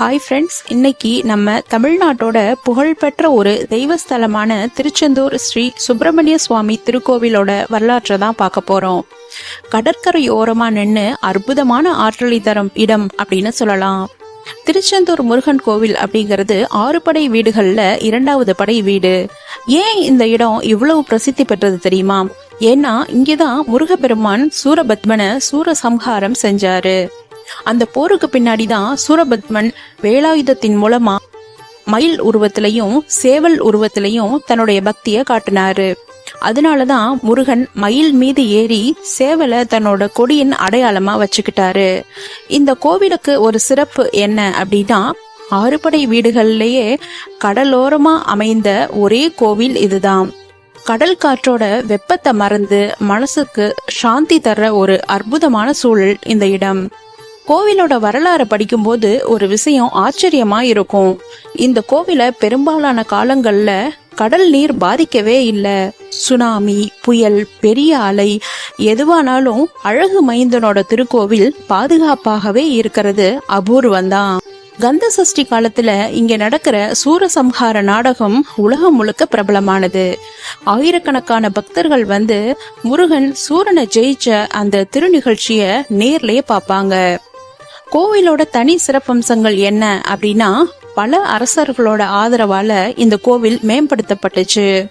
Hi friends இன்னைக்கு நம்ம தமிழ்நாட்டோட புகழ்பெற்ற ஒரு தெய்வஸ்தலமான திருச்செந்தூர் ஸ்ரீ சுப்பிரமணிய சுவாமி திருக்கோவிலோட வரலாற்றை தான் பார்க்க போறோம். கடற்கரையோரமா நின்று அற்புதமான ஆற்றலை தரும் இடம் அப்படின்னு சொல்லலாம். திருச்செந்தூர் முருகன் கோவில் அப்படிங்கிறது ஆறு படை வீடுகள்ல இரண்டாவது படை வீடு. ஏன் இந்த இடம் இவ்வளவு பிரசித்தி பெற்றது தெரியுமா? ஏன்னா இங்கேதான் முருகப்பெருமான் சூரபத்மனை சூரசம்ஹாரம் செஞ்சாரு. அந்த போருக்கு பின்னாடி தான் சூரபத்மன் வேலாயுதத்தின் மூலமா மயில் உருவத்திலையும் சேவல் உருவத்திலையும் தன்னுடைய பக்தியை காட்டினாரு. அதனாலதான் முருகன் மயில் மீது ஏறி சேவலை தன்னோட கொடியின் அடையாளமா வச்சுக்கிட்டாரு. இந்த கோவிலுக்கு ஒரு சிறப்பு என்ன அப்படின்னா ஆறுபடை வீடுகள்லயே கடலோரமா அமைந்த ஒரே கோவில் இதுதான். கடல் காற்றோட வெப்பத்தை மறந்து மனசுக்கு சாந்தி தர்ற ஒரு அற்புதமான சூழல் இந்த இடம். கோவிலோட வரலாறு படிக்கும்போது ஒரு விஷயம் ஆச்சரியமா இருக்கும் இந்த கோவிலை பெரும்பாலான காலங்கள்ல கடல் நீர் பாதிக்கவே இல்லை. சுனாமி புயல் பெரிய அலை எதுவானாலும் அழகு மைந்தனோட திருக்கோவில் பாதுகாப்பாகவே இருக்கிறது அபூர்வந்தான். கந்த சஷ்டி காலத்துல இங்க நடக்கிற சூரசம்ஹார நாடகம் உலகம் முழுக்க பிரபலமானது. ஆயிரக்கணக்கான பக்தர்கள் வந்து முருகன் சூரனை ஜெயிச்ச அந்த திருநிகழ்ச்சிய நேர்லயே பார்ப்பாங்க. கோவிலோட தனி சிறப்பம்சங்கள் என்ன அப்படின்னா பல அரசர்களோட ஆதரவால இந்த கோவில் மேம்படுத்தப்பட்டுச்சு.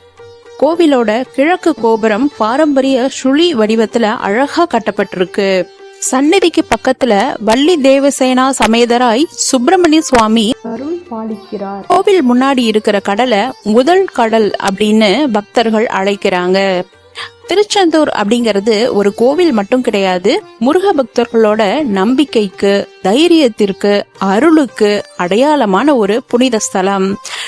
கோவிலோட கிழக்கு கோபுரம் பாரம்பரிய சுழி வடிவத்துல அழகா கட்டப்பட்டிருக்கு. சந்நிதிக்கு பக்கத்துல வள்ளி தேவசேனா சமேதராய் சுப்பிரமணிய சுவாமி அருள் பாலிக்கிறார். கோவில் முன்னாடி இருக்கிற கடலை முதல் கடல் அப்படின்னு பக்தர்கள் அழைக்கிறாங்க. திருச்செந்தூர் அப்படிங்கிறது ஒரு கோவில் மட்டும் கிடையாது. முருக பக்தர்களோட நம்பிக்கைக்கு தைரியத்திற்கு அருளுக்கு அடையாளமான ஒரு புனித ஸ்தலம்.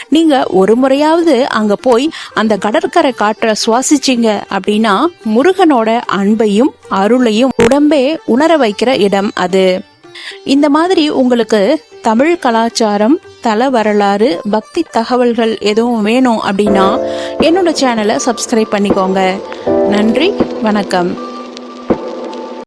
நீங்க ஒரு முறையாவது அங்க போய் அந்த கடற்கரை காற்ற சுவாசிச்சீங்க அப்படின்னா முருகனோட அன்பையும் அருளையும் உடம்பே உணர வைக்கிற இடம் அது. இந்த மாதிரி உங்களுக்கு தமிழ் கலாச்சாரம் தல வரலாறு பக்தி தகவல்கள் எதுவும் வேணும் அப்படின்னா என்னோட சேனலை சப்ஸ்கிரைப் பண்ணிக்கோங்க. நன்றி வணக்கம்.